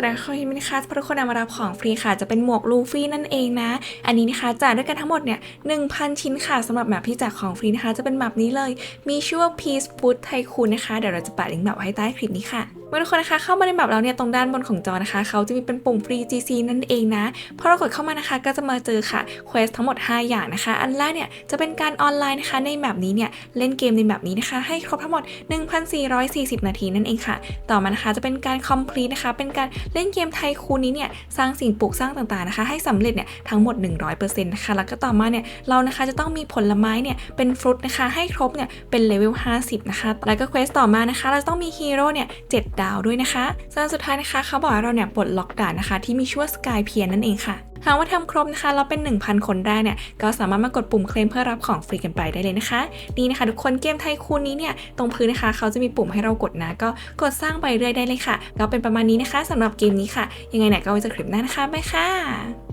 แสดงความยินดีนะคะเพระทุกคนเอามารับของฟรีค่ะ จะเป็นหมวกลูฟี่นั่นเองนะ อันนี้นะคะจ่ายด้วยกันทั้งหมดเนี่ย1,000ชิ้นค่ะสำหรับแมปที่แจกของฟรีนะคะ จะเป็นแบบนี้เลย มีชื่อว่า Peace Food Tycoon นะคะ เดี๋ยวเราจะแปะลิงก์แบบไว้ใต้คลิปนี้ค่ะเมื่อทุกคนนะคะเข้ามาในแบบแล้วเนี่ยตรงด้านบนของจอนะคะ เขาจะมีเป็นปุ่มฟรี GC นั่นเองนะพอเรากดเข้ามานะคะก็จะมาเจอค่ะเควสทั้งหมด 5 อย่างนะคะ อันแรกเนี่ยจะเป็นการออนไลน์นะคะในแบบนี้เนี่ยเล่นเกมในแบบนี้นะคะ ให้ครบทั้งหมด 1,440 นาทีนั่นเองค่ะ ต่อมานะคะจะเป็นการ complete นะคะเป็นการเล่นเกมไทคูนนี้เนี่ยสร้างสิ่งปลูกสร้างต่างๆนะคะ ให้สำเร็จเนี่ยทั้งหมด 100%นะคะแล้วก็ต่อมาเนี่ยเรานะคะจะต้องมีผลไม้เนี่ยเป็นฟรุตนะคะให้ครบเนี่ยเป็นเลเวล50นะคะแล้วก็เควสต่อมานะคะ เราต้องมีฮีโร่เนี่ย7ดาวด้วยนะคะส่วนสุดท้ายนะคะเขาบอกว่าเราเนี่ยปลดล็อกด่านนะคะ ที่มีชื่อว่าสกายเพียนนั่นเองค่ะหากว่าทำครบนะคะเราเป็น 1,000 คนได้เนี่ยก็สามารถมากดปุ่มเคลมเพื่อรับของฟรีกันไปได้เลยนะคะนี่นะคะ ทุกคนเกมไทยคูนนี้เนี่ยตรงพื้นนะคะเขาจะมีปุ่มให้เรากดนะ ก็กดสร้างไปเรื่อยได้เลยค่ะก็เป็นประมาณนี้นะคะสำหรับเกมนี้ค่ะ ยังไงเนี่ยก็ไว้เจอคลิปหน้านะคะบ๊ายค่ะ